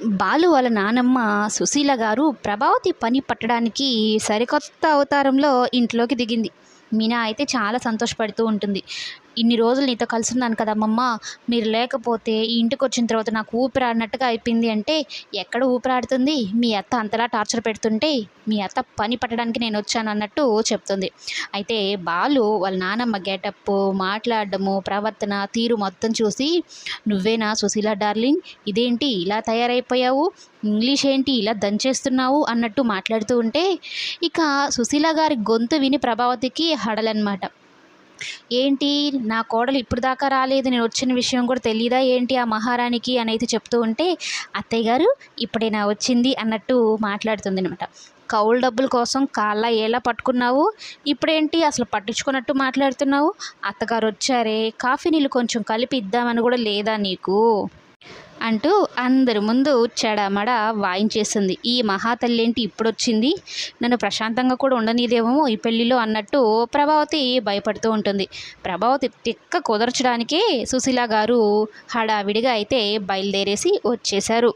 బాలు వాళ్ళ నానమ్మ సుశీల గారు ప్రభావతి పని పట్టడానికి సరికొత్త అవతారంలో ఇంట్లోకి దిగింది. మీనా అయితే చాలా సంతోషపడుతూ ఉంటుంది. ఇన్ని రోజులు నీతో కలిసి ఉన్నాను కదమ్మమ్మ మీరు లేకపోతే ఈ ఇంటికి వచ్చిన తర్వాత నాకు ఊపిరాడినట్టుగా అయిపోయింది అంటే ఎక్కడ ఊపిరాడుతుంది? మీ అత్త అంతలా టార్చర్ పెడుతుంటే మీ అత్త పని పట్టడానికి నేను వచ్చాను అన్నట్టు చెప్తుంది. అయితే బాలు వాళ్ళ నానమ్మ గెటప్ మాట్లాడడము ప్రవర్తన తీరు మొత్తం చూసి నువ్వేనా సుశీల డార్లింగ్? ఇదేంటి ఇలా తయారైపోయావు? ఇంగ్లీష్ ఏంటి ఇలా దంచేస్తున్నావు? అన్నట్టు మాట్లాడుతూ ఉంటే ఇక సుశీల గారి గొంతు విని ప్రభావతికి హడలన్నమాట. ఏంటి నా కోడలు ఇప్పుడు దాకా రాలేదు నేను వచ్చిన విషయం కూడా తెలియదా ఏంటి ఆ మహారాణికి అని అయితే చెప్తూ ఉంటే అత్తయ్య గారు ఇప్పుడైనా వచ్చింది? అన్నట్టు మాట్లాడుతుంది అనమాట కౌలు డబ్బుల కోసం కాళ్ళ ఎలా పట్టుకున్నావు ఇప్పుడేంటి అసలు పట్టించుకున్నట్టు మాట్లాడుతున్నావు? అత్తగారు వచ్చారే కాఫీ నీళ్ళు కొంచెం కలిపి ఇద్దామని కూడా లేదా నీకు? అంటూ అందరి ముందు చెడమడ వాయించేస్తుంది ఈ మహాతల్లి ఏంటి ఇప్పుడు వచ్చింది నన్ను ప్రశాంతంగా కూడా ఉండనీదేమో ఈ పెళ్ళిలో అన్నట్టు ప్రభావతి భయపడుతూ ఉంటుంది. ప్రభావతి తిక్క కుదర్చడానికే సుశీల గారు హడావిడిగా అయితే బయలుదేరేసి వచ్చేశారు.